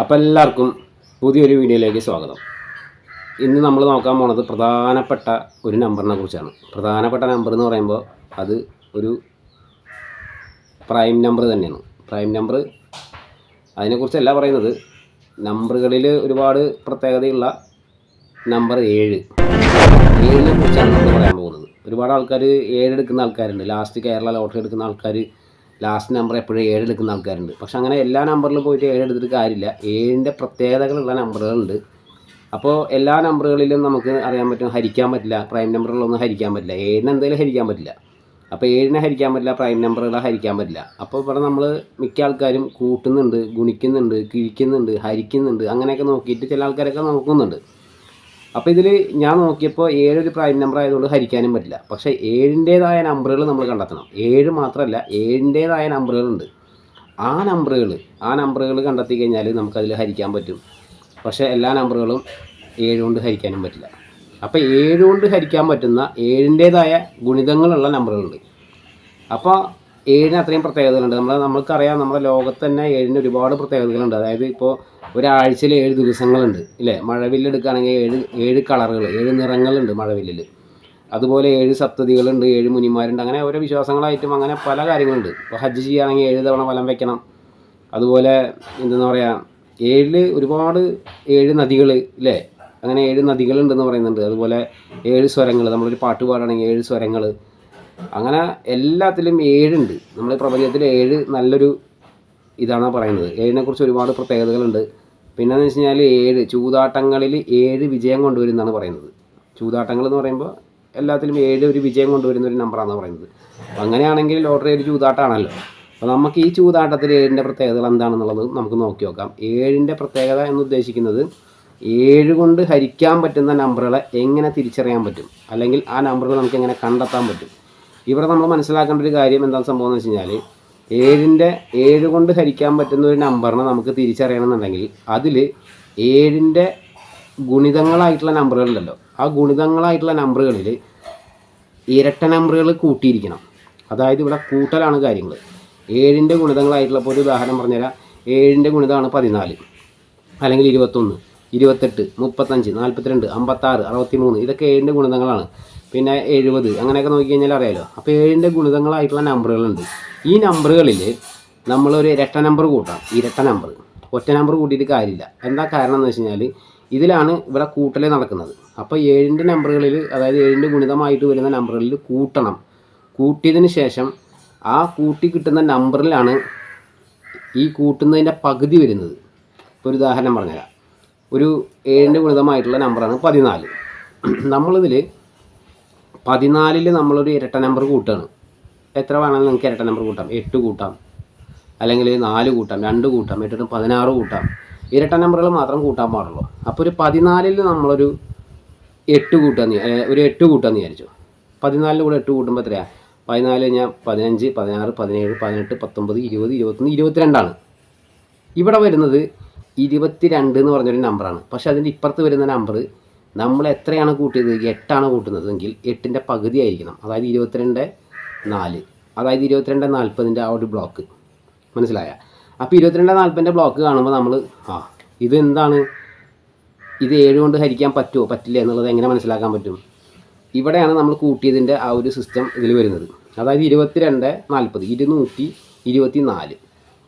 അപ്പോൾ എല്ലാവർക്കും പുതിയൊരു വീഡിയോയിലേക്ക് സ്വാഗതം. ഇന്ന് നമ്മൾ നോക്കാൻ പോണത് പ്രധാനപ്പെട്ട ഒരു നമ്പറിനെ കുറിച്ചാണ്. പ്രധാനപ്പെട്ട നമ്പർ എന്ന് പറയുമ്പോൾ അത് ഒരു പ്രൈം നമ്പർ തന്നെയാണ്. പ്രൈം നമ്പർ അതിനെക്കുറിച്ചല്ല പറയുന്നത്. നമ്പറുകളിൽ ഒരുപാട് പ്രത്യേകതയുള്ള നമ്പർ ഏഴ്. ഏഴിനെ കുറിച്ചാണ് നമ്മൾ പറയാൻ പോകുന്നത്. ഒരുപാട് ആൾക്കാർ ഏഴ് എടുക്കുന്ന ആൾക്കാരുണ്ട്. ലാസ്റ്റ് കേരള ലോട്ടറി എടുക്കുന്ന ആൾക്കാർ ലാസ്റ്റ് നമ്പർ എപ്പോഴും ഏഴ് എടുക്കുന്ന ആൾക്കാരുണ്ട്. പക്ഷെ അങ്ങനെ എല്ലാ നമ്പറിലും പോയിട്ട് ഏഴ് എടുത്തിട്ട് കാര്യമില്ല. ഏഴിന്റെ പ്രത്യേകതകളുള്ള നമ്പറുകളുണ്ട് അപ്പോൾ എല്ലാ നമ്പറുകളിലും നമുക്ക് അറിയാൻ പറ്റും ഹരിക്കാൻ പറ്റില്ല. പ്രൈം നമ്പറുകളൊന്നും ഹരിക്കാൻ പറ്റില്ല. ഏഴിന് എന്തായാലും ഹരിക്കാൻ പറ്റില്ല. അപ്പോൾ ഏഴിനെ ഹരിക്കാൻ പറ്റില്ല പ്രൈം നമ്പറുകളെ ഹരിക്കാൻ പറ്റില്ല. അപ്പോൾ ഇവിടെ നമ്മൾ മിക്ക ആൾക്കാരും കൂട്ടുന്നുണ്ട് ഗുണിക്കുന്നുണ്ട് കിഴിക്കുന്നുണ്ട് ഹരിക്കുന്നുണ്ട് അങ്ങനെയൊക്കെ നോക്കിയിട്ട് ചില ആൾക്കാരൊക്കെ നോക്കുന്നുണ്ട്. അപ്പോൾ ഇതിൽ ഞാൻ നോക്കിയപ്പോൾ ഏഴൊരു പ്രൈം നമ്പർ ആയതുകൊണ്ട് ഹരിക്കാനും പറ്റില്ല. പക്ഷേ ഏഴിന്റേതായ നമ്പറുകൾ നമ്മൾ കണ്ടെത്തണം. ഏഴ് മാത്രമല്ല ഏഴിന്റേതായ നമ്പറുകളുണ്ട് ആ നമ്പറുകൾ ആ നമ്പറുകൾ കണ്ടെത്തി കഴിഞ്ഞാൽ നമുക്കതിൽ ഹരിക്കാൻ പറ്റും. പക്ഷേ എല്ലാ നമ്പറുകളും ഏഴ് കൊണ്ട് ഹരിക്കാനും പറ്റില്ല. അപ്പോൾ ഏഴ് കൊണ്ട് ഹരിക്കാൻ പറ്റുന്ന ഏഴിന്റേതായ ഗുണിതങ്ങളുള്ള നമ്പറുകളുണ്ട് അപ്പോൾ ഏഴിന് അത്രയും പ്രത്യേകതകളുണ്ട്. നമ്മൾ നമുക്കറിയാം നമ്മുടെ ലോകത്ത് തന്നെ ഏഴിന് ഒരുപാട് പ്രത്യേകതകളുണ്ട്. അതായത് ഇപ്പോൾ ഒരാഴ്ചയിൽ ഏഴ് ദിവസങ്ങളുണ്ട് ഇല്ലേ? മഴവില്ലെടുക്കുകയാണെങ്കിൽ ഏഴ് ഏഴ് കളറുകൾ ഏഴ് നിറങ്ങളുണ്ട് മഴവില്ലിൽ അതുപോലെ ഏഴ് സപ്തതികളുണ്ട് ഏഴ് മുനിമാരുണ്ട്. അങ്ങനെ ഓരോ വിശ്വാസങ്ങളായിട്ടും അങ്ങനെ പല കാര്യങ്ങളുണ്ട്. ഇപ്പോൾ ഹജ്ജ് ചെയ്യുകയാണെങ്കിൽ ഏഴ് തവണ വലം വെക്കണം. അതുപോലെ എന്തെന്ന് പറയുക ഏഴിൽ ഒരുപാട് ഏഴ് നദികൾ ഇല്ലേ? അങ്ങനെ ഏഴ് നദികളുണ്ടെന്ന് പറയുന്നുണ്ട്. അതുപോലെ ഏഴ് സ്വരങ്ങൾ നമ്മളൊരു പാട്ട് പാടുകയാണെങ്കിൽ ഏഴ് സ്വരങ്ങൾ അങ്ങനെ എല്ലാത്തിലും ഏഴുണ്ട്. നമ്മൾ പ്രപഞ്ചത്തിൽ ഏഴ് നല്ലൊരു ഇതാണ് പറയുന്നത്. ഏഴിനെക്കുറിച്ച് ഒരുപാട് പ്രത്യേകതകളുണ്ട്. പിന്നെന്ന് വെച്ച് കഴിഞ്ഞാൽ ഏഴ് ചൂതാട്ടങ്ങളിൽ ഏഴ് വിജയം കൊണ്ടുവരുന്നതാണ് പറയുന്നത്. ചൂതാട്ടങ്ങൾ എന്ന് പറയുമ്പോൾ എല്ലാത്തിലും ഏഴ് ഒരു വിജയം കൊണ്ടുവരുന്ന ഒരു നമ്പറാണെന്ന് പറയുന്നത്. അങ്ങനെയാണെങ്കിൽ ലോട്ടറി ഒരു ചൂതാട്ടമാണല്ലോ അപ്പോൾ നമുക്ക് ഈ ചൂതാട്ടത്തിൽ ഏഴിന്റെ പ്രത്യേകതകൾ എന്താണെന്നുള്ളത് നമുക്ക് നോക്കി നോക്കാം. ഏഴിന്റെ പ്രത്യേകത എന്ന് ഉദ്ദേശിക്കുന്നത് ഏഴ് കൊണ്ട് ഹരിക്കാൻ പറ്റുന്ന നമ്പറുകളെ എങ്ങനെ തിരിച്ചറിയാൻ പറ്റും? അല്ലെങ്കിൽ ആ നമ്പറുകൾ നമുക്ക് എങ്ങനെ കണ്ടെത്താൻ പറ്റും? ഇവിടെ നമ്മൾ മനസ്സിലാക്കേണ്ട ഒരു കാര്യം എന്താണ് സംഭവം എന്ന് വെച്ച് കഴിഞ്ഞാൽ ഏഴിന്റെ ഏഴ് കൊണ്ട് ഹരിക്കാൻ പറ്റുന്ന ഒരു നമ്പറിനെ നമുക്ക് തിരിച്ചറിയണമെന്നുണ്ടെങ്കിൽ അതിൽ ഏഴിന്റെ ഗുണിതങ്ങളായിട്ടുള്ള നമ്പറുകളുണ്ടല്ലോ. ആ ഗുണിതങ്ങളായിട്ടുള്ള നമ്പറുകളിൽ ഇരട്ട നമ്പറുകൾ കൂട്ടിയിരിക്കണം. അതായത് ഇവിടെ കൂട്ടലാണ് കാര്യങ്ങൾ ഏഴിന്റെ ഗുണിതങ്ങളായിട്ടുള്ള ഇപ്പോൾ ഒരു ഉദാഹരണം പറഞ്ഞുതരാം. ഏഴിന്റെ ഗുണിതമാണ് പതിനാല് അല്ലെങ്കിൽ ഇരുപത്തൊന്ന് ഇരുപത്തെട്ട് മുപ്പത്തഞ്ച് നാൽപ്പത്തിരണ്ട് അമ്പത്താറ് അറുപത്തി മൂന്ന് ഇതൊക്കെ ഏഴിന്റെ ഗുണിതങ്ങളാണ്. പിന്നെ എഴുപത് അങ്ങനെയൊക്കെ നോക്കി കഴിഞ്ഞാൽ അറിയാലോ. അപ്പോൾ ഏഴിന്റെ ഗുണിതങ്ങളായിട്ടുള്ള നമ്പറുകളുണ്ട്. ഈ നമ്പറുകളിൽ നമ്മളൊരു ഇരട്ട നമ്പർ കൂട്ടാം ഇരട്ട നമ്പർ. ഒറ്റ നമ്പർ കൂട്ടിയിട്ട് കാര്യമില്ല. എന്താ കാരണം എന്ന് വെച്ച് കഴിഞ്ഞാൽ ഇതിലാണ് ഇവിടെ കൂട്ടലേ നടക്കുന്നത്. അപ്പോൾ ഏഴിന്റെ നമ്പറുകളിൽ അതായത് ഏഴിന്റെ ഗുണിതമായിട്ട് വരുന്ന നമ്പറുകളിൽ കൂട്ടണം. കൂട്ടിയതിന് ശേഷം ആ കൂട്ടി കിട്ടുന്ന നമ്പറിലാണ് ഈ കൂട്ടുന്നതിന്റെ പകുതി വരുന്നത്. ഇപ്പോൾ ഒരു ഉദാഹരണം പറഞ്ഞുതരാം. ഒരു ഏഴിന്റെ ഗുണിതമായിട്ടുള്ള നമ്പറാണ് പതിനാല്. നമ്മളിതിൽ പതിനാലിൽ നമ്മളൊരു ഇരട്ട നമ്പർ കൂട്ടുകയാണ് എത്ര വേണമെങ്കിലും നിങ്ങൾക്ക് ഇരട്ട നമ്പർ കൂട്ടാം. എട്ട് കൂട്ടാം. അല്ലെങ്കിൽ നാല് കൂട്ടാം രണ്ട് കൂട്ടാം എട്ടിട്ട് പതിനാറ് കൂട്ടാം. ഇരട്ട നമ്പറുകൾ മാത്രം കൂട്ടാൻ പാടുള്ളൂ. അപ്പോൾ ഒരു പതിനാലിൽ നമ്മളൊരു എട്ട് കൂട്ടാന്ന് ഒരു എട്ട് കൂട്ടാന്ന് വിചാരിച്ചു. പതിനാലിൽ കൂടെ എട്ട് കൂട്ടുമ്പോൾ എത്രയാണ് പതിനാല് കഴിഞ്ഞാൽ പതിനഞ്ച് പതിനാറ് പതിനേഴ് പതിനെട്ട് പത്തൊമ്പത് ഇരുപത് ഇരുപത്തൊന്ന് ഇരുപത്തിരണ്ടാണ്. ഇവിടെ വരുന്നത് ഇരുപത്തിരണ്ട് എന്ന് പറഞ്ഞൊരു നമ്പറാണ് പക്ഷേ അതിന്റെ ഇപ്പുറത്ത് വരുന്ന നമ്പർ നമ്മൾ എത്രയാണ് കൂട്ടിയത്? എട്ടാണ് കൂട്ടുന്നതെങ്കിൽ എട്ടിന്റെ പകുതി ആയിരിക്കണം. അതായത് ഇരുപത്തിരണ്ട് നാല്. അതായത് ഇരുപത്തിരണ്ട് നാൽപ്പതിന്റെ ആ ഒരു ബ്ലോക്ക് മനസ്സിലായ? അപ്പോൾ ഇരുപത്തിരണ്ട് നാൽപ്പതിന്റെ ബ്ലോക്ക് കാണുമ്പോൾ നമ്മൾ ആ ഇത് എന്താണ് ഇത് ഏഴ് കൊണ്ട് ഹരിക്കാൻ പറ്റുമോ പറ്റില്ല എന്നുള്ളത് എങ്ങനെ മനസ്സിലാക്കാൻ പറ്റും? ഇവിടെയാണ് നമ്മൾ കൂട്ടിയതിന്റെ ആ ഒരു സിസ്റ്റം ഇതിൽ വരുന്നത്. അതായത് ഇരുപത്തിരണ്ട് നാൽപ്പത് ഇരുന്നൂറ്റി ഇരുപത്തി നാല്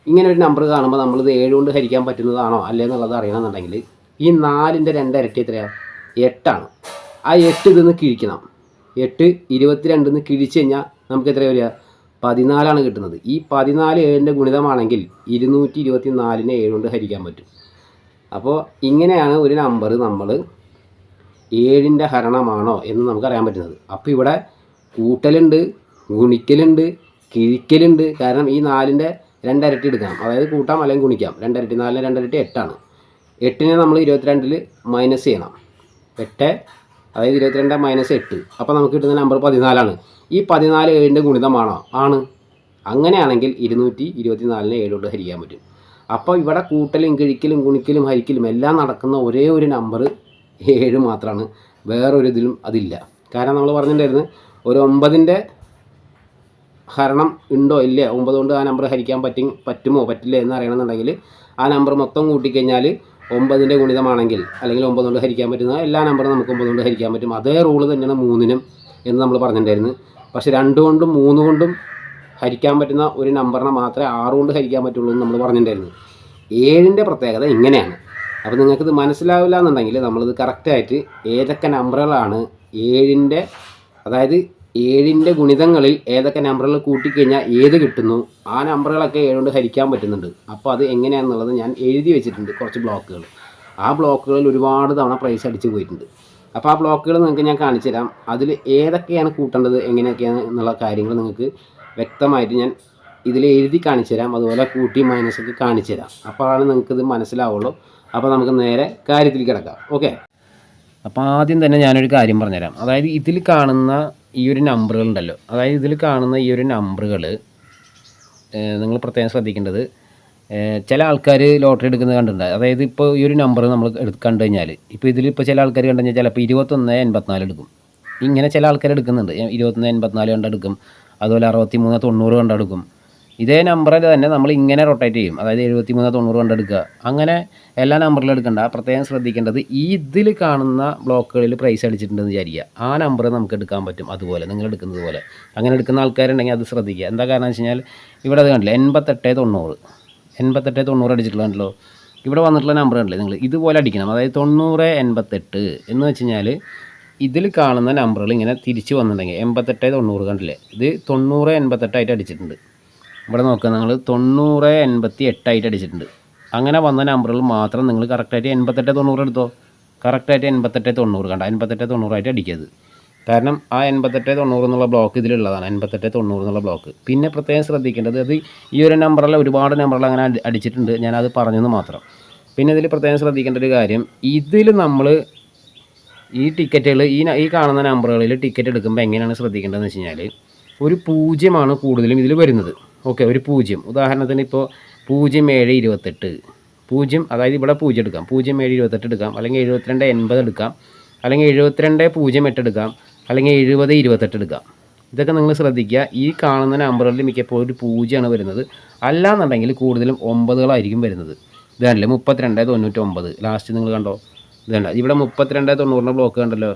ഇങ്ങനെ ഒരു നമ്പർ കാണുമ്പോൾ നമ്മളിത് ഏഴ് കൊണ്ട് ഹരിക്കാൻ പറ്റുന്നതാണോ? അല്ലേ എന്നുള്ളത് അറിയണമെന്നുണ്ടെങ്കിൽ ഈ നാലിന്റെ രണ്ട് ഇരട്ടി എത്രയാണ് എട്ടാണ്. ആ എട്ട് ഇതിന്ന് കിഴിക്കണം. എട്ട് ഇരുപത്തിരണ്ടിൽ നിന്ന് കിഴിച്ച് കഴിഞ്ഞാൽ നമുക്ക് എത്ര വരിക? പതിനാലാണ് കിട്ടുന്നത്. ഈ പതിനാല് ഏഴിന്റെ ഗുണിതമാണെങ്കിൽ ഇരുന്നൂറ്റി ഇരുപത്തി നാലിനെ ഏഴ് കൊണ്ട് ഹരിക്കാൻ പറ്റും. അപ്പോൾ ഇങ്ങനെയാണ് ഒരു നമ്പർ നമ്മൾ ഏഴിന്റെ ഹരണമാണോ എന്ന് നമുക്ക് അറിയാൻ പറ്റുന്നത്. അപ്പോൾ ഇവിടെ കൂട്ടലുണ്ട് ഗുണിക്കലുണ്ട് കിഴിക്കലുണ്ട്. കാരണം ഈ നാലിന്റെ രണ്ടരട്ടി എടുക്കാം അതായത് കൂട്ടാം അല്ലെങ്കിൽ ഗുണിക്കാം. രണ്ടരട്ടി നാലിന് രണ്ടരട്ടി എട്ടാണ്. എട്ടിനെ നമ്മൾ ഇരുപത്തിരണ്ടിൽ മൈനസ് ചെയ്യണം. എട്ട് അതായത് ഇരുപത്തിരണ്ട് മൈനസ് എട്ട്. അപ്പോൾ നമുക്ക് കിട്ടുന്ന നമ്പർ പതിനാലാണ്. ഈ പതിനാല് ഏഴിന്റെ ഗുണിതമാണോ? ആണ്. അങ്ങനെയാണെങ്കിൽ ഇരുന്നൂറ്റി ഇരുപത്തി നാലിന് ഏഴോട് ഹരിക്കാൻ പറ്റും. അപ്പോൾ ഇവിടെ കൂട്ടലും കിഴിക്കലും ഗുണിക്കലും ഹരിക്കലും എല്ലാം നടക്കുന്ന ഒരേ ഒരു നമ്പർ ഏഴ് മാത്രമാണ് വേറൊരു ഇതിലും അതില്ല. കാരണം നമ്മൾ പറഞ്ഞിട്ടുണ്ടായിരുന്നു ഒരു ഒമ്പതിന്റെ ഹരണം ഉണ്ടോ ഇല്ലേ ഒമ്പത് കൊണ്ട് ആ നമ്പർ ഹരിക്കാൻ പറ്റും പറ്റുമോ? പറ്റില്ല എന്ന് അറിയണമെന്നുണ്ടെങ്കിൽ ആ നമ്പർ മൊത്തം കൂട്ടിക്കഴിഞ്ഞാൽ ഒമ്പതിന്റെ ഗുണിതമാണെങ്കിൽ അല്ലെങ്കിൽ ഒമ്പത് കൊണ്ട് ഹരിക്കാൻ പറ്റുന്ന എല്ലാ നമ്പറും നമുക്ക് ഒമ്പത് കൊണ്ട് ഹരിക്കാൻ പറ്റും. അതേ റൂൾ തന്നെയാണ് മൂന്നിനും എന്ന് നമ്മൾ പറഞ്ഞിട്ടുണ്ടായിരുന്നു. പക്ഷേ രണ്ട് കൊണ്ടും മൂന്ന് കൊണ്ടും ഹരിക്കാൻ പറ്റുന്ന ഒരു നമ്പറിനെ മാത്രമേ ആറ് കൊണ്ട് ഹരിക്കാൻ പറ്റുള്ളൂ എന്ന് നമ്മൾ പറഞ്ഞിട്ടുണ്ടായിരുന്നു. ഏഴിന്റെ പ്രത്യേകത ഇങ്ങനെയാണ്. അപ്പോൾ നിങ്ങൾക്കിത് മനസ്സിലാവില്ല എന്നുണ്ടെങ്കിൽ നമ്മളിത് കറക്റ്റായിട്ട് ഏതൊക്കെ നമ്പറുകളാണ് ഏഴിന്റെ അതായത് ഏഴിന്റെ ഗുണിതങ്ങളിൽ ഏതൊക്കെ നമ്പറുകൾ കൂട്ടിക്കഴിഞ്ഞാൽ ഏത് കിട്ടുന്നു? ആ നമ്പറുകളൊക്കെ ഏഴുകൊണ്ട് ഹരിക്കാൻ പറ്റുന്നുണ്ട്. അപ്പോൾ അത് എങ്ങനെയാണെന്നുള്ളത് ഞാൻ എഴുതി വെച്ചിട്ടുണ്ട് കുറച്ച് ബ്ലോക്കുകൾ. ആ ബ്ലോക്കുകളിൽ ഒരുപാട് തവണ പ്രൈസ് അടിച്ച് പോയിട്ടുണ്ട്. അപ്പോൾ ആ ബ്ലോക്കുകൾ നിങ്ങൾക്ക് ഞാൻ കാണിച്ചു തരാം. അതിൽ ഏതൊക്കെയാണ് കൂട്ടേണ്ടത് എങ്ങനെയൊക്കെയാണ് എന്നുള്ള കാര്യങ്ങൾ നിങ്ങൾക്ക് വ്യക്തമായിട്ട് ഞാൻ ഇതിൽ എഴുതി കാണിച്ചു തരാം. അതുപോലെ കൂട്ടി മൈനസൊക്കെ കാണിച്ചു തരാം. അപ്പോഴാണ് നിങ്ങൾക്കിത് മനസ്സിലാവുള്ളൂ. അപ്പോൾ നമുക്ക് നേരെ കാര്യത്തിൽ കിടക്കാം. ഓക്കെ അപ്പോൾ ആദ്യം തന്നെ ഞാനൊരു കാര്യം പറഞ്ഞുതരാം. അതായത് ഇതിൽ കാണുന്ന ഈ ഒരു നമ്പറുകൾ ഉണ്ടല്ലോ. അതായത് ഇതിൽ കാണുന്ന ഈ ഒരു നമ്പറുകൾ നിങ്ങൾ പ്രത്യേകം ശ്രദ്ധിക്കേണ്ടത് ചില ആൾക്കാർ ലോട്ടറി എടുക്കുന്നത് കണ്ടിട്ടുണ്ട്. അതായത് ഇപ്പോൾ ഈ ഒരു നമ്പർ നമ്മൾ കണ്ടു കഴിഞ്ഞാൽ ഇപ്പോൾ ഇതിൽ ഇപ്പോൾ ചില ആൾക്കാർ കണ്ടു കഴിഞ്ഞാൽ ചിലപ്പോൾ ഇരുപത്തൊന്ന് എൺപത്തിനാല് എടുക്കും. ഇങ്ങനെ ചില ആൾക്കാർ എടുക്കുന്നുണ്ട്. ഇരുപത്തൊന്ന് എൺപത്തിനാല് കണ്ടെടുക്കും അതുപോലെ അറുപത്തി മൂന്ന് തൊണ്ണൂറ് കണ്ടെടുക്കും ഇതേ നമ്പറിൽ തന്നെ നമ്മൾ ഇങ്ങനെ റൊട്ടേറ്റ് ചെയ്യും. അതായത് എഴുപത്തി മൂന്ന് തൊണ്ണൂറ് കണ്ടെടുക്കുക. അങ്ങനെ എല്ലാ നമ്പറിലും എടുക്കണ്ട. പ്രത്യേകം ശ്രദ്ധിക്കേണ്ടത് ഈ ഇതിൽ കാണുന്ന ബ്ലോക്കുകളിൽ പ്രൈസ് അടിച്ചിട്ടുണ്ടെന്ന് വിചാരിക്കുക. ആ നമ്പർ നമുക്ക് എടുക്കാൻ പറ്റും അതുപോലെ നിങ്ങൾ എടുക്കുന്നത് പോലെ. അങ്ങനെ എടുക്കുന്ന ആൾക്കാരുണ്ടെങ്കിൽ അത് ശ്രദ്ധിക്കുക. എന്താ കാരണം വെച്ച് കഴിഞ്ഞാൽ ഇവിടെ അത് കണ്ടില്ല? എൺപത്തെട്ട് തൊണ്ണൂറ്. എൺപത്തെട്ട് തൊണ്ണൂറ് അടിച്ചിട്ടുള്ളതല്ലോ ഇവിടെ വന്നിട്ടുള്ള നമ്പർ കണ്ടില്ലേ നിങ്ങൾ? ഇതുപോലെ അടിക്കണം. അതായത് തൊണ്ണൂറ് എൺപത്തെട്ട് എന്ന് വെച്ച് കഴിഞ്ഞാൽ ഇതിൽ കാണുന്ന നമ്പറുകൾ ഇങ്ങനെ തിരിച്ച് വന്നിട്ടുണ്ടെങ്കിൽ എൺപത്തെട്ട് തൊണ്ണൂറ് കണ്ടില്ലേ? ഇത് തൊണ്ണൂറ് എൺപത്തെട്ടായിട്ട് അടിച്ചിട്ടുണ്ട്. ഇവിടെ നോക്കുക നിങ്ങൾ തൊണ്ണൂറ് എൺപത്തി എട്ടായിട്ട് അടിച്ചിട്ടുണ്ട്. അങ്ങനെ വന്ന നമ്പറിൽ മാത്രം നിങ്ങൾ കറക്റ്റായിട്ട് എൺപത്തെട്ട് തൊണ്ണൂറ് എടുത്തോ? കറക്റ്റായിട്ട് എൺപത്തെട്ട് തൊണ്ണൂറ് കണ്ട? എൺപത്തെട്ട് തൊണ്ണൂറായിട്ട് അടിക്കരുത്. കാരണം ആ എൺപത്തെട്ട് തൊണ്ണൂറ് എന്നുള്ള ബ്ലോക്ക് ഇതിലുള്ളതാണ്. എൺപത്തെട്ട് തൊണ്ണൂറ് എന്നുള്ള ബ്ലോക്ക്. പിന്നെ പ്രത്യേകം ശ്രദ്ധിക്കേണ്ടത് അത് ഈ ഒരു നമ്പറിൽ ഒരുപാട് നമ്പറിൽ അങ്ങനെ അടി- അടിച്ചിട്ടുണ്ട്. ഞാനത് പറഞ്ഞെന്ന് മാത്രം. പിന്നെ ഇതിൽ പ്രത്യേകം ശ്രദ്ധിക്കേണ്ട ഒരു കാര്യം ഇതിൽ നമ്മൾ ഈ ടിക്കറ്റുകൾ ഈ ഈ കാണുന്ന നമ്പറുകളിൽ ടിക്കറ്റ് എടുക്കുമ്പോൾ എങ്ങനെയാണ് ശ്രദ്ധിക്കേണ്ടതെന്ന് വെച്ച് കഴിഞ്ഞാൽ ഒരു പൂജ്യമാണ് കൂടുതലും ഇതിൽ വരുന്നത്. ഓക്കെ ഒരു പൂജ്യം. ഉദാഹരണത്തിന് ഇപ്പോൾ പൂജ്യം ഏഴ് ഇരുപത്തെട്ട്. പൂജ്യം അതായത് ഇവിടെ പൂജ്യം എടുക്കാം. പൂജ്യം ഏഴ് ഇരുപത്തെട്ട് എടുക്കാം. അല്ലെങ്കിൽ എഴുപത്തിരണ്ട് എൺപത് എടുക്കാം. അല്ലെങ്കിൽ എഴുപത്തിരണ്ട് പൂജ്യം എട്ട് എടുക്കാം. അല്ലെങ്കിൽ എഴുപത് ഇരുപത്തെട്ട് എടുക്കാം. ഇതൊക്കെ നിങ്ങൾ ശ്രദ്ധിക്കുക. ഈ കാണുന്ന നമ്പറുകളിൽ മിക്കപ്പോഴും ഒരു പൂജ്യമാണ് വരുന്നത്. അല്ലാന്നുണ്ടെങ്കിൽ കൂടുതലും ഒമ്പതുകളായിരിക്കും വരുന്നത്. ഇതാണല്ലേ മുപ്പത്തിരണ്ട് തൊണ്ണൂറ്റി ഒമ്പത് ലാസ്റ്റ് നിങ്ങൾ കണ്ടോ? ഇതാണ് ഇവിടെ മുപ്പത്തിരണ്ട് തൊണ്ണൂറിന്റെ ബ്ലോക്ക് കണ്ടല്ലോ?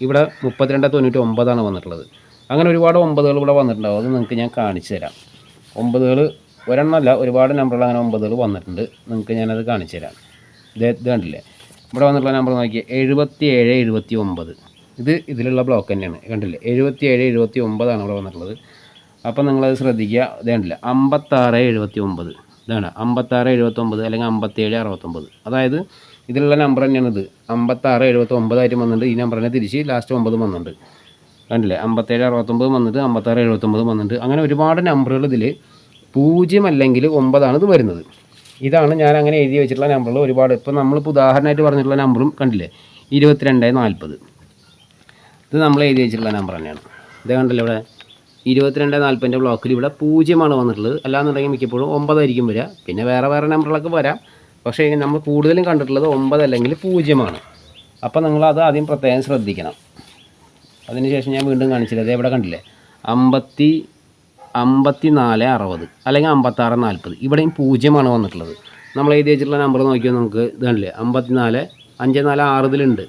ഇവിടെ മുപ്പത്തിരണ്ട് തൊണ്ണൂറ്റി ഒമ്പതാണ് വന്നിട്ടുള്ളത്. അങ്ങനെ ഒരുപാട് ഒമ്പതുകൾ ഇവിടെ വന്നിട്ടുണ്ടാവും. അത് നിങ്ങൾക്ക് ഞാൻ കാണിച്ചു തരാം. ഒമ്പതുകൾ ഒരെണ്ണമല്ല ഒരുപാട് നമ്പറുകൾ അങ്ങനെ ഒമ്പതുകൾ വന്നിട്ടുണ്ട്. നിങ്ങൾക്ക് ഞാനത് കാണിച്ചു തരാം. ഇത് ഇത് കണ്ടില്ലേ? ഇവിടെ വന്നിട്ടുള്ള നമ്പർ നോക്കിയാൽ എഴുപത്തി ഏഴ് എഴുപത്തി ഒമ്പത് ഇത് ഇതിലുള്ള ബ്ലോക്ക് തന്നെയാണ്. കണ്ടില്ലേ? എഴുപത്തി ഏഴ് എഴുപത്തി ഒമ്പതാണ് ഇവിടെ വന്നിട്ടുള്ളത്. അപ്പോൾ നിങ്ങളത് ശ്രദ്ധിക്കുക. ഇത് കണ്ടില്ല? അമ്പത്താറ് എഴുപത്തി ഒമ്പത് ഇതാണ് അമ്പത്താറ് എഴുപത്തൊമ്പത് അല്ലെങ്കിൽ അമ്പത്തേഴ് അറുപത്തൊമ്പത് അതായത് ഇതിലുള്ള നമ്പർ തന്നെയാണ് ഇത് അമ്പത്താറ് എഴുപത്തി ഒമ്പതായിട്ട് വന്നിട്ടുണ്ട്. ഈ നമ്പറിനെ തിരിച്ച് ലാസ്റ്റ് ഒമ്പതും വന്നിട്ടുണ്ട്. കണ്ടില്ലേ? അമ്പത്തേഴ് അറുപത്തൊമ്പത് വന്നിട്ട് അമ്പത്താറ് എഴുപത്തൊമ്പത് വന്നിട്ട് അങ്ങനെ ഒരുപാട് നമ്പറുകൾ ഇതിൽ പൂജ്യം അല്ലെങ്കിൽ ഒമ്പതാണ് ഇത് വരുന്നത്. ഇതാണ് ഞാൻ അങ്ങനെ എഴുതി വെച്ചിട്ടുള്ള നമ്പറുകൾ ഒരുപാട്. ഇപ്പോൾ നമ്മളിപ്പോൾ ഉദാഹരണമായിട്ട് പറഞ്ഞിട്ടുള്ള നമ്പറും കണ്ടില്ലേ? ഇരുപത്തിരണ്ട് നാൽപ്പത് ഇത് നമ്മൾ എഴുതി വെച്ചിട്ടുള്ള നമ്പർ തന്നെയാണ്. ഇത് കണ്ടല്ലോ ഇവിടെ? ഇരുപത്തിരണ്ട് നാൽപ്പതിന്റെ ബ്ലോക്കിൽ ഇവിടെ പൂജ്യമാണ് വന്നിട്ടുള്ളത്. അല്ലാന്നുണ്ടെങ്കിൽ മിക്കപ്പോഴും ഒമ്പതായിരിക്കും വരിക. പിന്നെ വേറെ വേറെ നമ്പറുകളൊക്കെ വരാം. പക്ഷേ നമ്മൾ കൂടുതലും കണ്ടിട്ടുള്ളത് ഒമ്പത് അല്ലെങ്കിൽ പൂജ്യമാണ്. അപ്പോൾ നിങ്ങളത് ആദ്യം പ്രത്യേകം ശ്രദ്ധിക്കണം. അതിനുശേഷം ഞാൻ വീണ്ടും കാണിച്ചില്ല. അത് എവിടെ കണ്ടില്ലേ? അമ്പത്തി അമ്പത്തി നാല് അറുപത് അല്ലെങ്കിൽ അമ്പത്താറ് നാൽപ്പത് ഇവിടെയും പൂജ്യമാണ് വന്നിട്ടുള്ളത്. നമ്മൾ എഴുതി വെച്ചിട്ടുള്ള നമ്പർ നോക്കിയാൽ നമുക്ക്? ഇത് കണ്ടില്ലേ? അമ്പത്തി നാല് അഞ്ച് നാല് ആറ് ഇതിലുണ്ട്.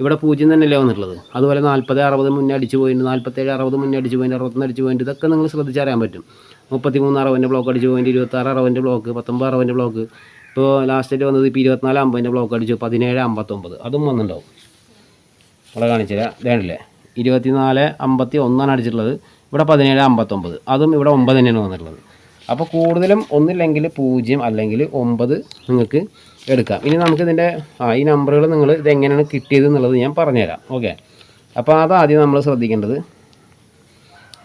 ഇവിടെ പൂജ്യം തന്നെയല്ലേ വന്നിട്ടുള്ളത്? അതുപോലെ നാൽപ്പത് അറുപത് മുന്നേ അടിച്ച് പോയിട്ടുണ്ട്. നാൽപ്പത്തേഴ് അറുപത് മുന്നേ അടിച്ച് പോയിട്ടുണ്ട്. അറുപത്തൊന്ന് അടിച്ച് പോയിട്ടുണ്ട്. ഇതൊക്കെ നിങ്ങൾ ശ്രദ്ധിച്ചറിയാൻ പറ്റും. മുപ്പത്തി മൂന്ന് അറുപതിന്റെ ബ്ലോക്ക് അടിച്ച് പോയിട്ടുണ്ട്. ഇരുപത്താറ് അറുപതിന്റെ ബ്ലോക്ക് പത്തൊമ്പത് അറുപതിന്റെ ബ്ലോക്ക് ഇപ്പോൾ ലാസ്റ്റായിട്ട് വന്നത് ഇപ്പോൾ ഇരുപത്തിനാല് അമ്പതിന്റെ ബ്ലോക്ക് അടിച്ചു. പതിനേഴ് അമ്പത്തൊമ്പത്. അതും വന്നിട്ടുണ്ടാവും. ഇവിടെ കാണിച്ചുതരാം. ഇതേണ്ടല്ലേ ഇരുപത്തിനാല് അമ്പത്തി ഒന്നാണ് അടിച്ചിട്ടുള്ളത്. ഇവിടെ പതിനേഴ് അമ്പത്തൊമ്പത്. അതും ഇവിടെ ഒമ്പത് തന്നെയാണ് വന്നിട്ടുള്ളത്. അപ്പോൾ കൂടുതലും ഒന്നില്ലെങ്കിൽ പൂജ്യം അല്ലെങ്കിൽ ഒമ്പത് നിങ്ങൾക്ക് എടുക്കാം. ഇനി നമുക്ക് ഇതിന്റെ ഈ നമ്പറുകൾ നിങ്ങൾ ഇത് എങ്ങനെയാണ് കിട്ടിയത് എന്നുള്ളത് ഞാൻ പറഞ്ഞുതരാം. ഓക്കെ അപ്പോൾ അതാദ്യം നമ്മൾ ശ്രദ്ധിക്കേണ്ടത്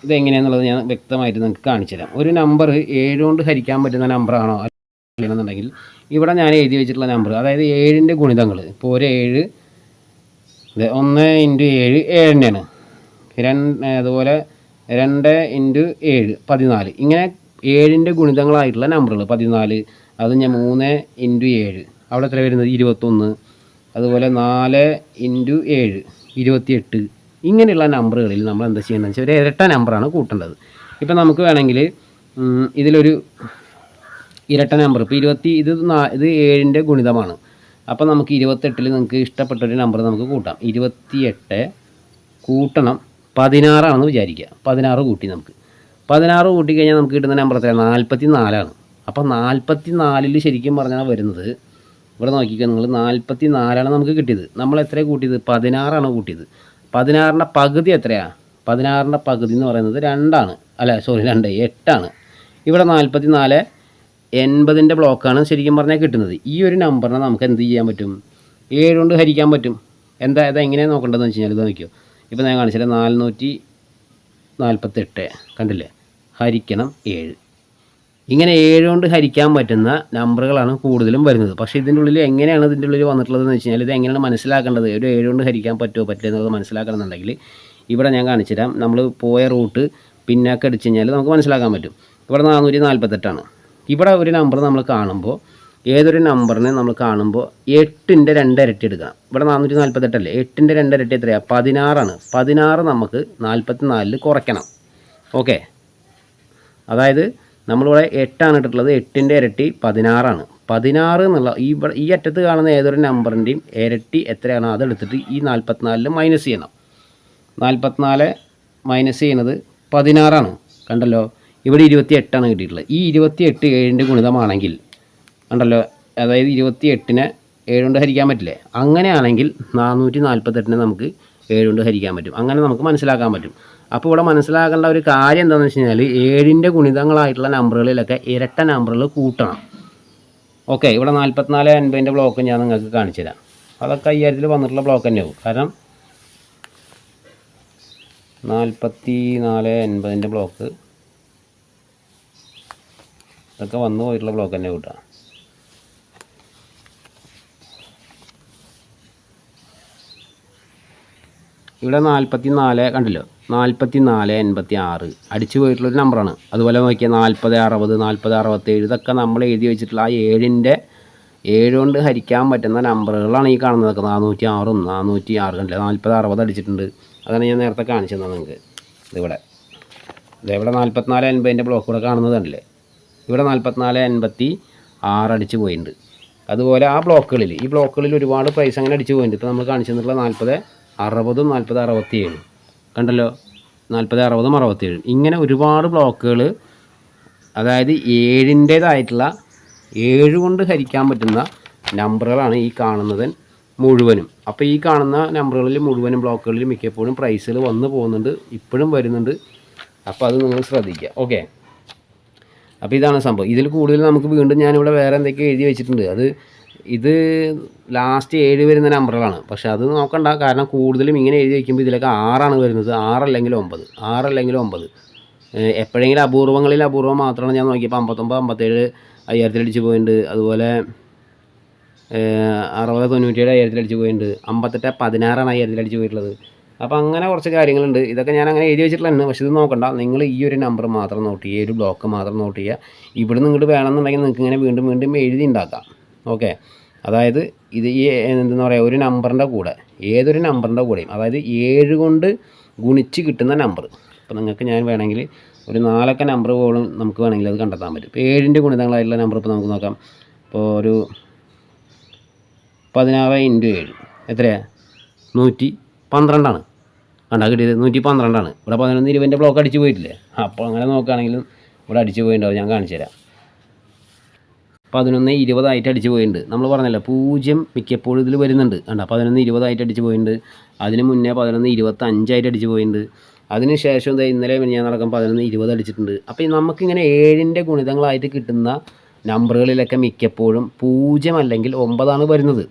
ഇതെങ്ങനെയാണെന്നുള്ളത് ഞാൻ വ്യക്തമായിട്ട് നിങ്ങൾക്ക് കാണിച്ചു തരാം ഒരു നമ്പർ ഏഴ് കൊണ്ട് ഹരിക്കാൻ പറ്റുന്ന നമ്പറാണോ അല്ലെന്നുണ്ടെങ്കിൽ ഇവിടെ ഞാൻ എഴുതി വെച്ചിട്ടുള്ള നമ്പർ അതായത് ഏഴിന്റെ ഗുണിതങ്ങൾ ഇപ്പോൾ ഒരു ഏഴ് ഇത് ഒന്ന് ഇന്റു ഏഴ് ഏഴിന്റെയാണ് രണ്ട് അതുപോലെ രണ്ട് ഇന്റു ഏഴ് പതിനാല്. ഇങ്ങനെ ഏഴിന്റെ ഗുണിതങ്ങളായിട്ടുള്ള നമ്പറുകൾ പതിനാല് അത് ഞാൻ മൂന്ന് ഇന്റു ഏഴ്. അവിടെ എത്ര വരുന്നത്? ഇരുപത്തൊന്ന്. അതുപോലെ നാല് ഇന്റു ഏഴ് ഇരുപത്തിയെട്ട്. ഇങ്ങനെയുള്ള നമ്പറുകളിൽ നമ്മൾ എന്താ ചെയ്യേണ്ടതെന്ന് വെച്ചാൽ ഒരു ഇരട്ട നമ്പറാണ് കൂട്ടേണ്ടത്. ഇപ്പം നമുക്ക് വേണമെങ്കിൽ ഇതിലൊരു ഇരട്ട നമ്പർ. ഇപ്പോൾ ഇരുപത്തി ഇത് നാ ഇത് ഏഴിന്റെ ഗുണിതമാണ്. അപ്പോൾ നമുക്ക് ഇരുപത്തെട്ടിൽ നിങ്ങൾക്ക് ഇഷ്ടപ്പെട്ട ഒരു നമ്പർ നമുക്ക് കൂട്ടാം. ഇരുപത്തിയെട്ട് കൂട്ടണം പതിനാറാണെന്ന് വിചാരിക്കുക പതിനാറ് കൂട്ടി നമുക്ക്. പതിനാറ് കൂട്ടി കഴിഞ്ഞാൽ നമുക്ക് കിട്ടുന്ന നമ്പർ എത്രയാണ് നാൽപ്പത്തി നാലാണ് അപ്പോൾ നാൽപ്പത്തി നാലിൽ ശരിക്കും പറഞ്ഞാൽ വരുന്നത് ഇവിടെ നോക്കിക്കുക നിങ്ങൾ നാൽപ്പത്തി നാലാണ് നമുക്ക് കിട്ടിയത്. നമ്മൾ എത്ര കൂട്ടിയത്? പതിനാറാണ് കൂട്ടിയത്. പതിനാറിന്റെ പകുതി എത്രയാണ് പതിനാറിന്റെ പകുതി എന്ന് പറയുന്നത് രണ്ടാണ്. അല്ല സോറി രണ്ട് എട്ടാണ്. ഇവിടെ നാൽപ്പത്തി നാല് എൺപതിന്റെ ബ്ലോക്കാണ് ശരിക്കും പറഞ്ഞാൽ കിട്ടുന്നത്. ഈ ഒരു നമ്പറിനെ നമുക്ക് എന്ത് ചെയ്യാൻ പറ്റും? ഏഴ് കൊണ്ട് ഹരിക്കാൻ പറ്റും. എന്താ ഇത് എങ്ങനെയാണ് നോക്കേണ്ടതെന്ന് വെച്ച് കഴിഞ്ഞാൽ ഇത് നോക്കിയോ ഇപ്പോൾ ഞാൻ കാണിച്ചില്ല നാനൂറ്റി നാൽപ്പത്തെട്ട് കണ്ടില്ലേ? ഹരിക്കണം ഏഴ്. ഇങ്ങനെ ഏഴ് കൊണ്ട് ഹരിക്കാൻ പറ്റുന്ന നമ്പറുകളാണ് കൂടുതലും വരുന്നത്. പക്ഷേ ഇതിന്റെ ഉള്ളിൽ എങ്ങനെയാണ് ഇതിന്റെ ഉള്ളിൽ വന്നിട്ടുള്ളതെന്ന് വെച്ച് കഴിഞ്ഞാൽ ഇത് എങ്ങനെയാണ് മനസ്സിലാക്കേണ്ടത്? ഒരു ഏഴ് കൊണ്ട് ഹരിക്കാൻ പറ്റുമോ പറ്റില്ല എന്നുള്ളത് മനസ്സിലാക്കണമെന്നുണ്ടെങ്കിൽ ഇവിടെ ഞാൻ കാണിച്ചുതരാം. നമ്മൾ പോയ റൂട്ട് പിന്നാക്കടിച്ച് കഴിഞ്ഞാൽ നമുക്ക് മനസ്സിലാക്കാൻ പറ്റും. ഇവിടെ നാനൂറ്റി നാൽപ്പത്തെട്ടാണ് ഇവിടെ ഒരു നമ്പർ നമ്മൾ കാണുമ്പോൾ ഏതൊരു നമ്പറിനെ നമ്മൾ കാണുമ്പോൾ എട്ടിന്റെ രണ്ടരട്ടി എടുക്കണം ഇവിടെ നാനൂറ്റി നാൽപ്പത്തെട്ടല്ലേ എട്ടിന്റെ രണ്ടരട്ടി എത്രയാണ് പതിനാറാണ്. പതിനാറ് നമുക്ക് നാൽപ്പത്തി നാലിൽ കുറയ്ക്കണം. ഓക്കെ അതായത് നമ്മളിവിടെ എട്ടാണ് ഇട്ടിട്ടുള്ളത്. എട്ടിന്റെ ഇരട്ടി പതിനാറാണ്. പതിനാറ് എന്നുള്ള ഈ ഇവിടെ ഈ അറ്റത്ത് കാണുന്ന ഏതൊരു നമ്പറിന്റെയും ഇരട്ടി എത്രയാണോ അതെടുത്തിട്ട് ഈ നാൽപ്പത്തിനാലിൽ മൈനസ് ചെയ്യണം. നാൽപ്പത്തിനാല് മൈനസ് ചെയ്യുന്നത് പതിനാറാണ്. കണ്ടല്ലോ? ഇവിടെ ഇരുപത്തി എട്ടാണ് കിട്ടിയിട്ടുള്ളത്. ഈ ഇരുപത്തി എട്ട് ഏഴിന്റെ ഗുണിതമാണെങ്കിൽ ഉണ്ടല്ലോ അതായത് ഇരുപത്തി എട്ടിനെ ഏഴ് കൊണ്ട് ഹരിക്കാൻ പറ്റില്ലേ? അങ്ങനെയാണെങ്കിൽ നാനൂറ്റി നാൽപ്പത്തെട്ടിനെ നമുക്ക് ഏഴ് കൊണ്ട് ഹരിക്കാൻ പറ്റും. അങ്ങനെ നമുക്ക് മനസ്സിലാക്കാൻ പറ്റും. അപ്പോൾ ഇവിടെ മനസ്സിലാക്കേണ്ട ഒരു കാര്യം എന്താണെന്ന് വെച്ച് കഴിഞ്ഞാൽ ഏഴിന്റെ ഗുണിതങ്ങളായിട്ടുള്ള നമ്പറുകളിലൊക്കെ ഇരട്ട നമ്പറുകൾ കൂട്ടണം. ഓക്കെ ഇവിടെ നാൽപ്പത്തിനാല് അൻപതിന്റെ ബ്ലോക്ക് ഞാൻ നിങ്ങൾക്ക് കാണിച്ചു തരാം. അതൊക്കെ അയ്യായിരത്തിൽ വന്നിട്ടുള്ള ബ്ലോക്ക് തന്നെയാവും കാരണം നാൽപ്പത്തി നാല് എൺപതിന്റെ ബ്ലോക്ക് ഇതൊക്കെ വന്നു പോയിട്ടുള്ള ബ്ലോക്ക് തന്നെ കൂട്ടാം. ഇവിടെ നാൽപ്പത്തി നാല് കണ്ടല്ലോ? നാൽപ്പത്തി നാല് എൺപത്തി ആറ് അടിച്ചു പോയിട്ടുള്ളൊരു നമ്പറാണ് അതുപോലെ നോക്കിയാൽ നാൽപ്പത് അറുപത് നാൽപ്പത് അറുപത്തേഴ് ഇതൊക്കെ നമ്മൾ എഴുതി വെച്ചിട്ടുള്ള ആ ഏഴിന്റെ ഏഴ് കൊണ്ട് ഹരിക്കാൻ പറ്റുന്ന നമ്പറുകളാണ് ഈ കാണുന്നതൊക്കെ. നാനൂറ്റി ആറും നാനൂറ്റി ആറ് കണ്ടില്ല? നാൽപ്പത് അറുപത് അടിച്ചിട്ടുണ്ട്. അതാണ് ഞാൻ നേരത്തെ കാണിച്ചു തന്നത് നിങ്ങൾക്ക്. ഇതിവിടെ ഇതേവിടെ നാൽപ്പത്തിനാല് എൺപതിന്റെ ബ്ലോക്ക് ഇവിടെ കാണുന്നതല്ലേ ഇവിടെ നാൽപ്പത്തിനാല് എൺപത്തി ആറ് അടിച്ച് പോയിട്ടുണ്ട് അതുപോലെ ആ ബ്ലോക്കുകളിൽ ഈ ബ്ലോക്കുകളിൽ ഒരുപാട് പ്രൈസ് അങ്ങനെ അടിച്ച് പോയിട്ടുണ്ട് ഇപ്പോൾ നമ്മൾ കാണിച്ചു തന്നിട്ടുള്ള നാൽപ്പത് അറുപതും നാൽപ്പത് അറുപത്തി കണ്ടല്ലോ? നാൽപ്പത് അറുപതും അറുപത്തേഴും ഇങ്ങനെ ഒരുപാട് ബ്ലോക്കുകൾ അതായത് ഏഴിന്റേതായിട്ടുള്ള ഏഴ് കൊണ്ട് ഹരിക്കാൻ പറ്റുന്ന നമ്പറുകളാണ് ഈ കാണുന്നത് മുഴുവനും. അപ്പോൾ ഈ കാണുന്ന നമ്പറുകളിൽ മുഴുവനും ബ്ലോക്കുകളിൽ മിക്കപ്പോഴും പ്രൈസുകൾ വന്നു പോകുന്നുണ്ട് ഇപ്പോഴും വരുന്നുണ്ട്. അപ്പോൾ അത് നിങ്ങൾ ശ്രദ്ധിക്കുക. ഓക്കെ അപ്പോൾ ഇതാണ് സംഭവം. ഇതിൽ കൂടുതൽ നമുക്ക് വീണ്ടും ഞാനിവിടെ വേറെ എന്തൊക്കെയോ എഴുതി വെച്ചിട്ടുണ്ട്. അത് ഇത് ലാസ്റ്റ് ഏഴ് വരുന്ന നമ്പറുകളാണ് പക്ഷെ അത് നോക്കണ്ട. കാരണം കൂടുതലും ഇങ്ങനെ എഴുതി വയ്ക്കുമ്പോൾ ഇതിലൊക്കെ ആറാണ് വരുന്നത്. ആറല്ലെങ്കിൽ ഒമ്പത്. ആറല്ലെങ്കിൽ ഒമ്പത്. എപ്പോഴെങ്കിലും അപൂർവങ്ങളിൽ അപൂർവം മാത്രമാണ് ഞാൻ നോക്കിയപ്പോൾ അമ്പത്തൊമ്പത് അമ്പത്തേഴ് അയ്യായിരത്തിലടിച്ച് പോയിട്ടുണ്ട് അതുപോലെ അറുപത് തൊണ്ണൂറ്റേഴ് അയ്യായിരത്തിലടിച്ച് പോയിട്ടുണ്ട് അമ്പത്തെട്ട് പതിനാറാണ് അയ്യായിരത്തിലടിച്ച് പോയിട്ടുള്ളത്. അപ്പോൾ അങ്ങനെ കുറച്ച് കാര്യങ്ങളുണ്ട്. ഇതൊക്കെ ഞാൻ അങ്ങനെ എഴുതി വെച്ചിട്ടുള്ളതാണ് പക്ഷേ ഇത് നോക്കണ്ട. നിങ്ങൾ ഈ ഒരു നമ്പർ മാത്രം നോട്ട് ചെയ്യുക ഈ ഒരു ബ്ലോക്ക് മാത്രം നോട്ട് ചെയ്യുക. ഇവിടെ ഇങ്ങോട്ട് വേണമെന്നുണ്ടെങ്കിൽ നിങ്ങൾക്ക് ഇങ്ങനെ വീണ്ടും വീണ്ടും എഴുതി ഉണ്ടാക്കാം. ഓക്കെ അതായത് ഇത് ഈ എന്താ പറയുക ഒരു നമ്പറിന്റെ കൂടെ ഏതൊരു നമ്പറിന്റെ കൂടെയും അതായത് ഏഴ് കൊണ്ട് ഗുണിച്ച് കിട്ടുന്ന നമ്പർ അപ്പോൾ നിങ്ങൾക്ക് ഞാൻ വേണമെങ്കിൽ ഒരു നാലൊക്കെ നമ്പർ പോലും നമുക്ക് വേണമെങ്കിൽ അത് കണ്ടെത്താൻ പറ്റും. ഇപ്പോൾ ഏഴിന്റെ ഗുണിതങ്ങളായിട്ടുള്ള നമ്പർ ഇപ്പോൾ നമുക്ക് നോക്കാം. ഇപ്പോൾ ഒരു പതിനാറ് ഇന്റു ഏഴ്. എത്രയാണ് നൂറ്റി പന്ത്രണ്ടാണ്. കണ്ടാ കിട്ടിയത് നൂറ്റി പന്ത്രണ്ടാണ് ഇവിടെ പതിനൊന്ന് ഇരുപതിന്റെ ബ്ലോക്ക് അടിച്ച് പോയിട്ടില്ലേ? അപ്പോൾ അങ്ങനെ നോക്കുകയാണെങ്കിലും ഇവിടെ അടിച്ച് പോയിട്ടുണ്ടാവും ഞാൻ കാണിച്ചു തരാം. പതിനൊന്ന് ഇരുപതായിട്ട് അടിച്ച് പോയിട്ടുണ്ട്. നമ്മൾ പറഞ്ഞല്ലോ പൂജ്യം മിക്കപ്പോഴും ഇതിൽ വരുന്നുണ്ട്. കണ്ട പതിനൊന്ന് ഇരുപതായിട്ട് അടിച്ച് പോയിട്ടുണ്ട്. അതിന് മുന്നേ പതിനൊന്ന് ഇരുപത്തഞ്ചായിട്ട് അടിച്ച് പോയിട്ടുണ്ട്. അതിന് ശേഷം എന്താ ഇന്നലെ ഞാൻ നടക്കാൻ പതിനൊന്ന് ഇരുപത് അടിച്ചിട്ടുണ്ട്. അപ്പോൾ നമുക്കിങ്ങനെ ഏഴിന്റെ ഗുണിതങ്ങളായിട്ട് കിട്ടുന്ന നമ്പറുകളിലൊക്കെ മിക്കപ്പോഴും പൂജ്യം അല്ലെങ്കിൽ ഒമ്പതാണ് വരുന്നത്.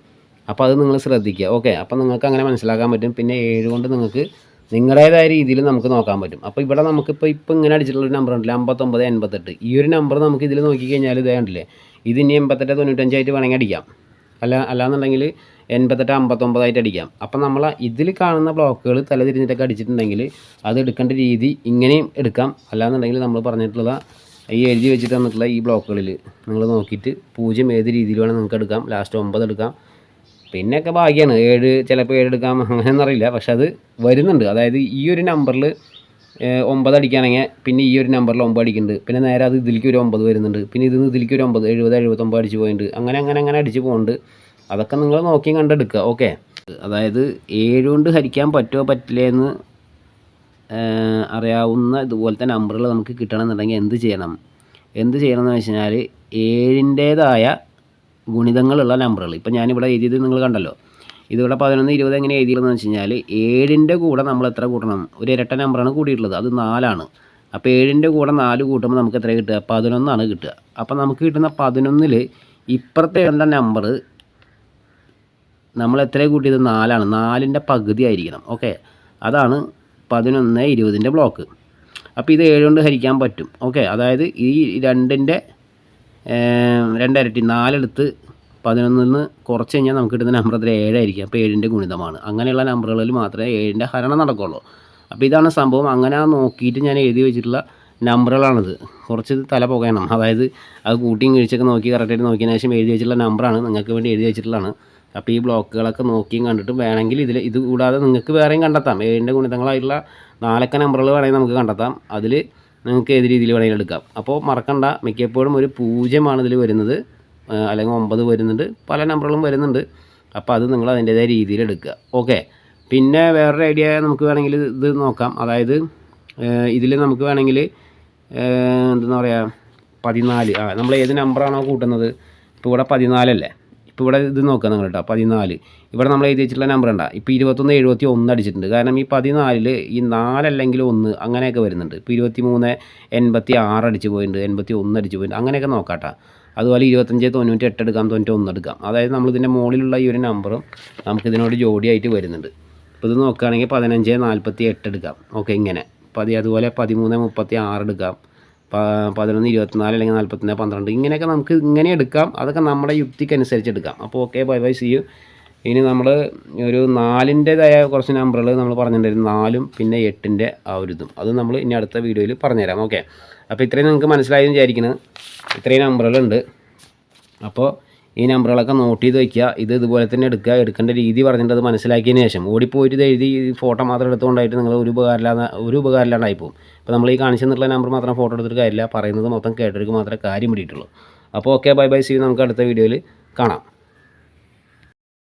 അപ്പോൾ അത് നിങ്ങൾ ശ്രദ്ധിക്കുക. ഓക്കെ അപ്പോൾ നിങ്ങൾക്ക് അങ്ങനെ മനസ്സിലാക്കാൻ പറ്റും. പിന്നെ ഏഴ് കൊണ്ട് നിങ്ങൾക്ക് നിങ്ങളുടേതായ രീതിയിൽ നമുക്ക് നോക്കാൻ പറ്റും. അപ്പോൾ ഇവിടെ നമുക്കിപ്പോൾ ഇപ്പോൾ ഇങ്ങനെ അടിച്ചിട്ടുള്ള ഒരു നമ്പർ ഉണ്ടല്ലോ? അമ്പത്തൊമ്പത് എൺപത്തെട്ട്. ഈ ഒരു നമ്പർ നമുക്ക് ഇതിൽ നോക്കിക്കഴിഞ്ഞാൽ ഇതേ കണ്ടില്ലേ? ഇത് ഇനി എൺപത്തെട്ട് തൊണ്ണൂറ്റഞ്ചായിട്ട് വേണമെങ്കിൽ അടിക്കാം. അല്ല അല്ലാന്നുണ്ടെങ്കിൽ എൺപത്തെട്ട് അമ്പത്തൊമ്പതായിട്ട് അടിക്കാം. അപ്പം നമ്മൾ ഇതിൽ കാണുന്ന ബ്ലോക്കുകൾ തല തിരിഞ്ഞിട്ടൊക്കെ അടിച്ചിട്ടുണ്ടെങ്കിൽ അത് എടുക്കേണ്ട രീതി ഇങ്ങനെയും എടുക്കാം. അല്ലാന്നുണ്ടെങ്കിൽ നമ്മൾ പറഞ്ഞിട്ടുള്ള ഈ എഴുതി വെച്ചിട്ട് തന്നിട്ടുള്ള ഈ ബ്ലോക്കുകളിൽ നിങ്ങൾ നോക്കിയിട്ട് പൂജ്യം ഏത് രീതിയിൽ വേണമെങ്കിൽ നിങ്ങൾക്ക് എടുക്കാം. ലാസ്റ്റ് ഒമ്പത് എടുക്കാം. പിന്നെയൊക്കെ ഭാഗ്യമാണ് ഏഴ് ചിലപ്പോൾ ഏഴ് എടുക്കാം അങ്ങനെയൊന്നും അറിയില്ല പക്ഷെ അത് വരുന്നുണ്ട്. അതായത് ഈ ഒരു നമ്പറിൽ ഒമ്പത് അടിക്കുകയാണെങ്കിൽ പിന്നെ ഈ ഒരു നമ്പറിൽ ഒമ്പത് അടിക്കുന്നുണ്ട്. പിന്നെ നേരെ അത് ഇതിലേക്ക് ഒരു ഒമ്പത് വരുന്നുണ്ട്. പിന്നെ ഇതിൽ നിന്ന് ഇതിലേക്ക് ഒരു ഒമ്പത് എഴുപത് എഴുപത്തൊമ്പത് അടിച്ച് പോയിട്ടുണ്ട്. അങ്ങനെ അങ്ങനെ അങ്ങനെ അടിച്ച് പോകുന്നുണ്ട് അതൊക്കെ നിങ്ങൾ നോക്കി കണ്ടെടുക്കുക. ഓക്കെ? അതായത് ഏഴ് കൊണ്ട് ഹരിക്കാൻ പറ്റുമോ പറ്റില്ല എന്ന് അറിയാവുന്ന ഇതുപോലത്തെ നമ്പറുകൾ നമുക്ക് കിട്ടണമെന്നുണ്ടെങ്കിൽ എന്ത് ചെയ്യണം? എന്ത് ചെയ്യണം എന്ന് വെച്ച് കഴിഞ്ഞാൽ ഏഴിന്റേതായ ഗുണിതങ്ങളുള്ള നമ്പറുകൾ. ഇപ്പം ഞാനിവിടെ എഴുതിയത് നിങ്ങൾ കണ്ടല്ലോ. ഇതിവിടെ പതിനൊന്ന് ഇരുപത് എങ്ങനെ എഴുതിയിട്ടുള്ളതെന്ന് വെച്ച് കഴിഞ്ഞാൽ ഏഴിന്റെ കൂടെ നമ്മൾ എത്ര കൂട്ടണം? ഒരു ഇരട്ട നമ്പറാണ് കൂടിയിട്ടുള്ളത്. അത് നാലാണ്. അപ്പോൾ ഏഴിന്റെ കൂടെ നാല് കൂട്ടുമ്പോൾ നമുക്ക് എത്ര കിട്ടുക? പതിനൊന്നാണ് കിട്ടുക. അപ്പോൾ നമുക്ക് കിട്ടുന്ന പതിനൊന്നിൽ ഇപ്പുറത്തെ എന്ത നമ്പർ നമ്മൾ എത്ര കൂട്ടിയത്? നാലാണ്. നാലിന്റെ പകുതി ആയിരിക്കണം. ഓക്കെ? അതാണ് പതിനൊന്ന് ഇരുപതിന്റെ ബ്ലോക്ക്. അപ്പോൾ ഇത് ഏഴ് കൊണ്ട് ഹരിക്കാൻ പറ്റും. ഓക്കെ? അതായത് ഈ രണ്ടിന്റെ രണ്ടരട്ടി നാലെടുത്ത് പതിനൊന്നിൽ നിന്ന് കുറച്ച് കഴിഞ്ഞാൽ നമുക്ക് കിട്ടുന്ന നമ്പർ അത്ര ഏഴായിരിക്കും. അപ്പോൾ ഏഴിന്റെ ഗുണിതമാണ്. അങ്ങനെയുള്ള നമ്പറുകളിൽ മാത്രമേ ഏഴിന്റെ ഹരണം നടക്കുള്ളൂ. അപ്പോൾ ഇതാണ് സംഭവം. അങ്ങനെ നോക്കിയിട്ട് ഞാൻ എഴുതി വെച്ചിട്ടുള്ള നമ്പറുകളാണിത് കുറച്ച് തല പുകയണം. അതായത് അത് കൂട്ടിയും കഴിച്ചൊക്കെ നോക്കി കറക്റ്റായിട്ട് നോക്കിയതിന് ശേഷം എഴുതി വെച്ചിട്ടുള്ള നമ്പറാണ് നിങ്ങൾക്ക് വേണ്ടി എഴുതി വെച്ചിട്ടുള്ളതാണ്. അപ്പോൾ ഈ ബ്ലോക്കുകളൊക്കെ നോക്കിയും കണ്ടിട്ട് വേണമെങ്കിൽ ഇതിൽ ഇത് കൂടാതെ നിങ്ങൾക്ക് വേറെയും കണ്ടെത്താം. ഏഴിന്റെ ഗുണിതങ്ങളായിട്ടുള്ള നാലക്ക നമ്പറുകൾ വേണമെങ്കിൽ നമുക്ക് കണ്ടെത്താം. അതിൽ നിങ്ങൾക്ക് ഏത് രീതിയിൽ വേണമെങ്കിലും എടുക്കാം. അപ്പോൾ മറക്കണ്ട. മിക്കപ്പോഴും ഒരു പൂജ്യമാണ് ഇതിൽ വരുന്നത്. അല്ലെങ്കിൽ ഒമ്പത് വരുന്നുണ്ട്. പല നമ്പറുകളും വരുന്നുണ്ട്. അപ്പോൾ അത് നിങ്ങൾ അതിന്റേതായ രീതിയിൽ എടുക്കുക. ഓക്കെ. പിന്നെ വേറൊരു ഐഡിയ നമുക്ക് വേണമെങ്കിൽ ഇത് നോക്കാം. അതായത് ഇതിൽ നമുക്ക് വേണമെങ്കിൽ എന്താ പറയുക പതിനാല്. ആ നമ്മൾ ഏത് നമ്പറാണോ കൂട്ടുന്നത്? ഇപ്പോൾ ഇവിടെ പതിനാലല്ലേ? ഇപ്പോൾ ഇവിടെ ഇത് നോക്കുക നിങ്ങൾ കേട്ടോ പതിനാല്. ഇവിടെ നമ്മൾ എഴുതി വെച്ചിട്ടുള്ള നമ്പർ ഉണ്ടാ ഇപ്പോൾ ഇരുപത്തൊന്ന് എഴുപത്തി ഒന്ന് അടിച്ചിട്ടുണ്ട്. കാരണം ഈ പതിനാലിൽ ഈ നാലല്ലെങ്കിൽ ഒന്ന് അങ്ങനെയൊക്കെ വരുന്നുണ്ട്. ഇപ്പോൾ ഇരുപത്തി മൂന്ന് എൺപത്തി ആറ് അടിച്ച് പോയിട്ടുണ്ട് എൺപത്തി ഒന്ന് അടിച്ച് പോയിട്ടുണ്ട്. അങ്ങനെയൊക്കെ നോക്കാട്ടോ അതുപോലെ ഇരുപത്തഞ്ച് തൊണ്ണൂറ്റി എട്ട് എടുക്കാം തൊണ്ണൂറ്റി ഒന്ന് എടുക്കാം. അതായത് നമ്മളിതിന്റെ മുകളിലുള്ള ഈ ഒരു നമ്പറും നമുക്കിതിനോട് ജോഡിയായിട്ട് വരുന്നുണ്ട്. ഇപ്പോൾ ഇത് നോക്കുകയാണെങ്കിൽ പതിനഞ്ച് നാൽപ്പത്തി എട്ട് എടുക്കാം. ഓക്കെ ഇങ്ങനെ. പതി അതുപോലെ പതിമൂന്ന് മുപ്പത്തി ആറ് എടുക്കാം. പതിനൊന്ന് ഇരുപത്തിനാല് അല്ലെങ്കിൽ നാൽപ്പത്തിനാല് പന്ത്രണ്ട് ഇങ്ങനെയൊക്കെ നമുക്ക് ഇങ്ങനെ എടുക്കാം. അതൊക്കെ നമ്മുടെ യുക്തിക്കനുസരിച്ച് എടുക്കാം. അപ്പോൾ okay bye bye see you ഇനി നമ്മൾ ഒരു നാലിന്റേതായ കുറച്ച് നമ്പറുകൾ നമ്മൾ പറഞ്ഞിട്ടുണ്ടായിരുന്നു. നാലും പിന്നെ എട്ടിന്റെ ആ ഒരു ഇതും. അത് നമ്മൾ ഇനി അടുത്ത വീഡിയോയിൽ പറഞ്ഞുതരാം. ഓക്കെ അപ്പോൾ ഇത്രയും നിങ്ങൾക്ക് മനസ്സിലായെന്ന് വിചാരിക്കുന്നത് ഇത്രയും നമ്പറുകളുണ്ട് അപ്പോൾ ഈ നമ്പറുകളൊക്കെ നോട്ട് ചെയ്ത് വയ്ക്കുക ഇത് ഇതുപോലെ തന്നെ എടുക്കുക. എടുക്കേണ്ട രീതി പറഞ്ഞിട്ട് അത് മനസ്സിലാക്കിയതിന് ശേഷം. ഓടിപ്പോയിട്ട് എഴുതി ഫോട്ടോ മാത്രം എടുത്തുകൊണ്ടായിട്ട് നിങ്ങൾ ഒരു ഉപകാരമില്ലാതെ ഒരു ഉപകാരമില്ലാണ്ടായി പോകും അപ്പോൾ നമ്മൾ ഈ കാണിച്ചു തന്നിട്ടുള്ള നമ്പർ മാത്രം ഫോട്ടോ എടുത്തിട്ട് കാര്യമില്ല. പറയുന്നത് മൊത്തം കേട്ടവർക്ക് മാത്രമേ കാര്യം പിടിയിട്ടുള്ളൂ. അപ്പോൾ ഓക്കെ ബൈ ബൈ സി നമുക്ക് അടുത്ത വീഡിയോയിൽ കാണാം.